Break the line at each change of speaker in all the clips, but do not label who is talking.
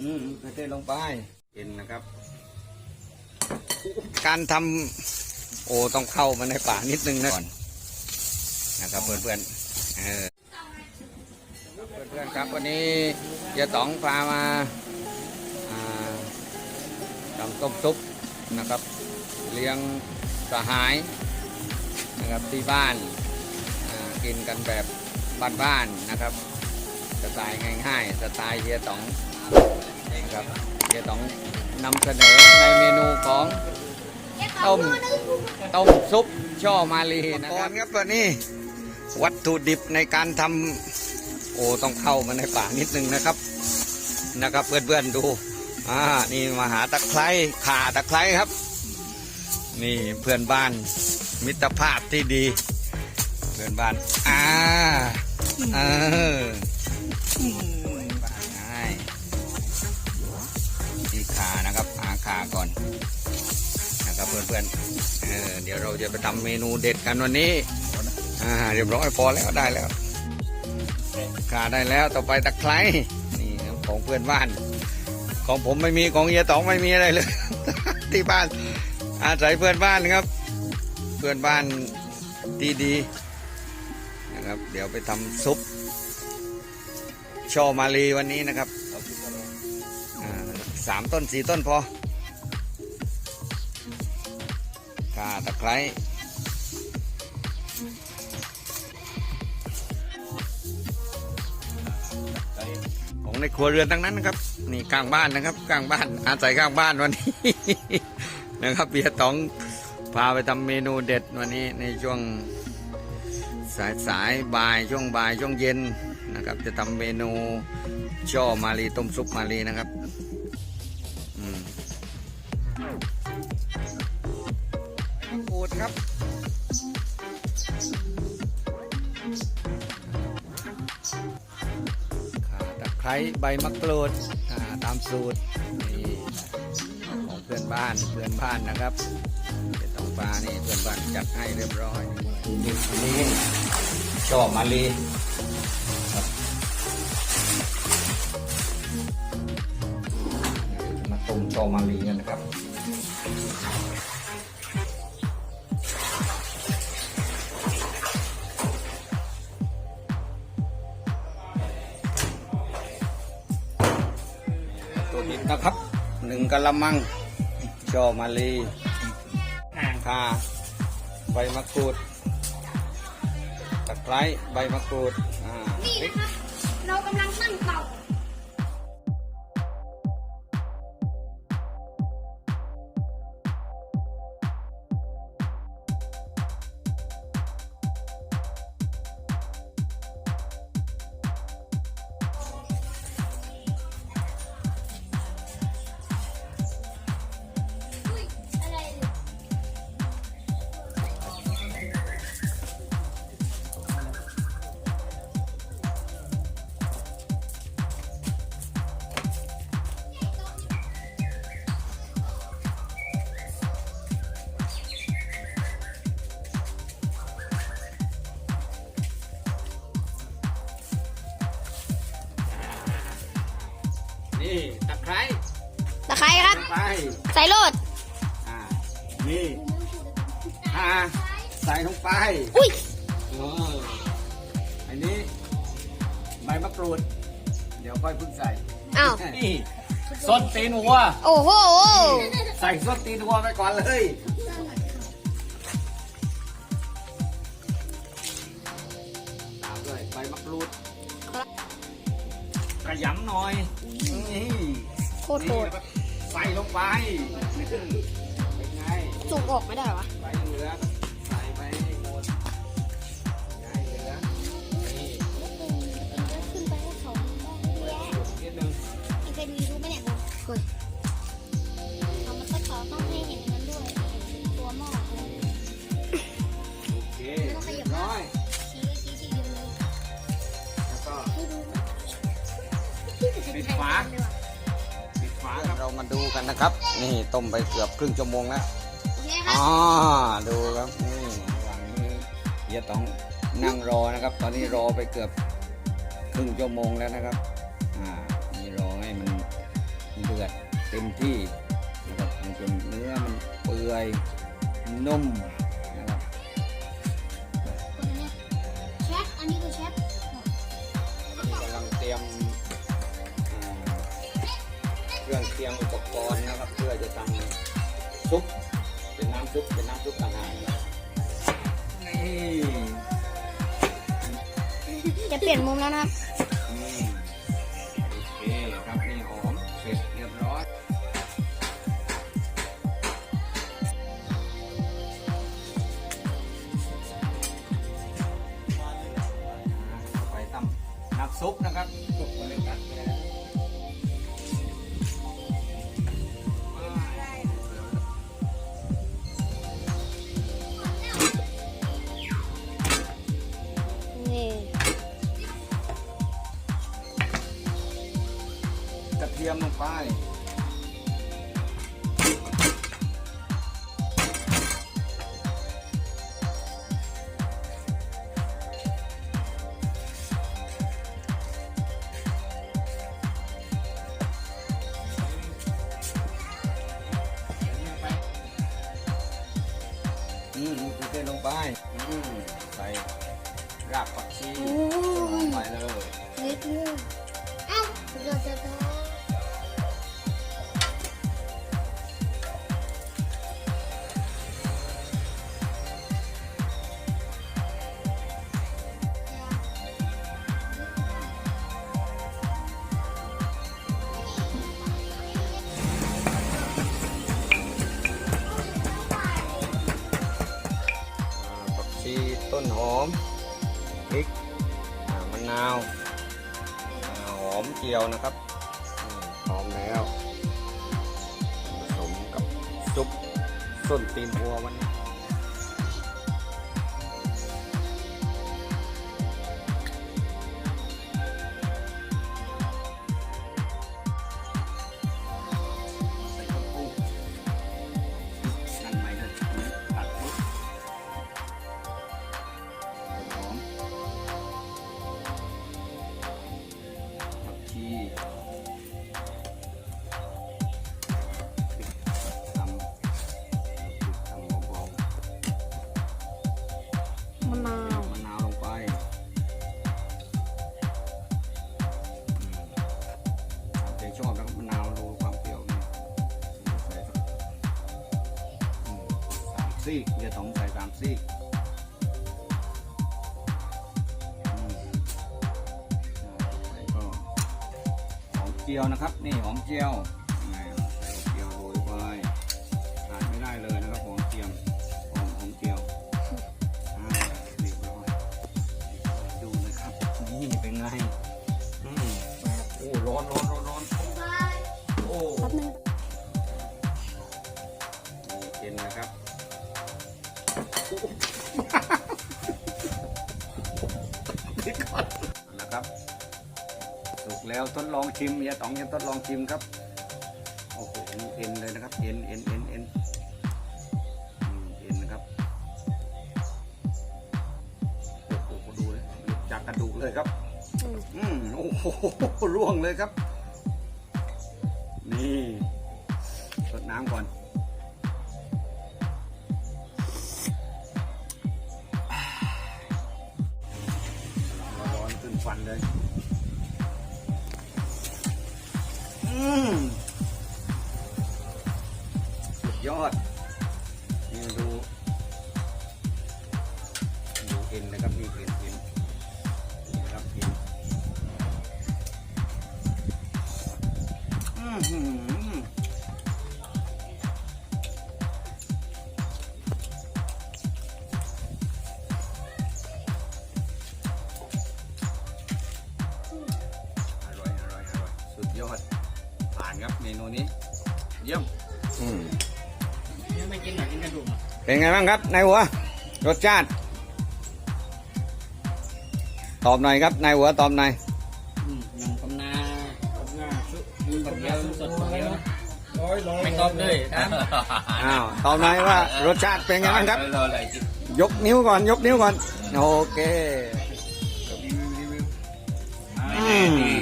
อืมกระเทศลงไปกินนะครับ การทำโอ้ต้องเข้ามาในป่านิดนึงนะก่อนนะครับเพื่อนๆเออเพื่อนๆครับวันนี้เจ๊ต๋องพามาอ่าทำต้มซุปนะครับ เลี้ยงสหายนะครับที่บ้านอ่ากินกันแบบบ้านๆนะครับ สไตล์ง่ายๆสไตล์เฮียต๋องนะ ครับเฮียต๋องนำเสนอในเมนูของต้มต้มซุปช่อมาลีนะครับครับตัวนี้วัตถุดิบในการทำโอ้ต้องเข้ามาในป่านิดนึงนะครับนะครับเพื่อนๆดูอ่านี่มาหาตะไคร้ข่าตะไคร้ครับ นี่เพื่อนบ้านมิตรภาพที่ดี เพื่อนบ้านอ่าเออ พื่อนเออเดี๋ยวเราจะไปทำเมนูเด็ดกันวันนี้อ่าเรียบร้อยพอแล้วได้แล้วขาได้แล้วต่อไปตะไคร้นี่ของเพื่อนบ้าน ของผมไม่มีของเฮียต๋องไม่มีอะไรเลย ที่บ้าน อาศัยเพื่อนบ้านครับ เพื่อนบ้านดีดีๆนะครับ เดี๋ยวไปทำซุปช่อมาลีวันนี้นะครับสามต้นสี่ต้นพอ ข่าตะไคร้ของในครัวเรือนทั้งนั้นนะครับ นี่กลางบ้านนะครับ กลางบ้านอาศัยกลางบ้านวันนี้ นะครับเบียตองพาไปทำเมนูเด็ดวันนี้ในช่วงสายสายบ่ายช่วงบ่ายช่วงเย็นนะครับ จะทำเมนูช่อมาลีต้มซุปมาลีนะครับ ข่าตะไคร้ใบมะกรูดตามสูตรนี่ของเพื่อนบ้านเพื่อนบ้านนะครับเป็นตองปลานี่เพื่อนบ้านจัดให้เรียบร้อยนี่ลีชอบมาลีมาต้มชอบมาลีกันนะครับ กะละมังชอมาลีข่าใบมะกรูดตะไคร้ใบมะกรูดอ่า
นี่นะคะเรากำลังตั้งเตา นี่
ตะไคร้
ตะไคร้ครับ
ลงไป
ใส่โลด
อ่านี่ข่าใส่ลงไป
อุ้ย
เอออันนี้ใบมะกรูด เดี๋ยวค่อยเพิ่งใส่
อ้าว
นี่ส้นตีนวัว
โอ้โห
ใส่ส้นตีนวัวไปก่อนเลยตามด้วยใบมะกรูดกระหยำหน่อยนี่
โค ตรโหด
นี่แล้วก็ใส่ลงไปเป็นไง
สูบออกไม่ได้วะ
ใบเหลืองใส่ไปให้หมดใส่เหลืองนี่
ขึ้นไปให้เขา
นิดนึง
มันเป็นยูทูบไหมเนี่ยเฮ้ยเขามันก็ขอต้องให้เห็นมันด้วยเห็นตัวหม้อ
โอเคเรียบร้อย
ชี้ชี้ชี้ดูเลย
แล้วก็
ให้ดู
ปิดฝา มาดูกันนะครับ นี่ต้มไปเกือบครึ่งชั่วโมงแล้ว
โอเคครั
อ๋
บ
อดูครับนี่ระหว่างนี้เฮียต้องนั่งรอนะครับ ตอนนี้รอไปเกือบครึ่งชั่วโมงแล้วนะครับอ่านี่รอให้มันอดเต็มที่นะครับมันจนเนื้อมันเปื่อยนุ่ม รื่
อ
งเตรียมอุปกรณ์นะครับ เพื่อจะทำซุปเป็นน้ำซุปเป็นน้ำซุปต่างหากนะครับนี่
จะเปลี่ยนมุมแล้วนะครับ
นี่โอเคครับนี่หอมเสร็จเรียบร้อยต่อไปทำน้ำซุปนะครับซุปก็เลยตั ทียมลงไป อืมกระเทียมลงไป อืมใส่รากผักชี
โอ้
ลง
ย
ไปเลย
นิดนึงเอ้าเราจะท
อ่ มเจียวนะครับพร้อมแล้วผสมกับซุปส้นตีนวัววันนี้าต้องใส่สามซีกอืมแล้วก็หอมเจียวนะครับ นี่หอมเจียวนี่ใส่หอมเจียวโรยไปขาดไม่ได้เลยนะครับหอมเจียวหอมหอมเจียวอ่าเรียบร้อยดูนะครับนี่เป็นไงอืมโอ้ร้อนร้อนร้อนร้อนโอ้
แป๊บนึง
นี่กินนะครับ นี่ก่อนนะครับสุกแล้วทดลองชิมย่าต้องอย่าทดลองชิมครับโอ้โหเอ็นเลยนะครับเอ็นเอ็นเอ็นเอ็นเอ็นนะครับโอ้โหดูเลยจากกระดูกเลยครับ
อืม
อืมโอ้โหร่วงเลยครับ นี่สดน้ำก่อน เลยอืมสุดยอดนี่ดูดูเอ็นนะครับนี่เอ็นเอ็นนี่นะครับเอ็นอืม ผ่านครับเมนูนี้ เยี่ยมอืม
ยังไม่กินหน่อยกินกระดูกอะ
เป็นไงบ้างครับนายหัว รสชาติ ตอบหน่อยครับนายหัวตอบหน่อย
อืมยังกำนากับหน้าชุบมีคนเดียวสดคนเดียวนะ
ร้อยร้อย
ไม่ตอบเลยครับ
อ้าวตอบหน่อยว่ารสชาติเป็นไงบ้างครับ
รออะไรกิน
ยกนิ้วก่อนยกนิ้วก่อน โอเค
รีวิวรีวิว
อืมเป็น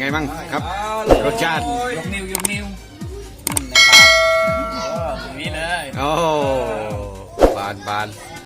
ไงมั่งครับ รสชาติ
ยกนิ้วยกนิ้วตรงนี้เลย
โอ้บานบาน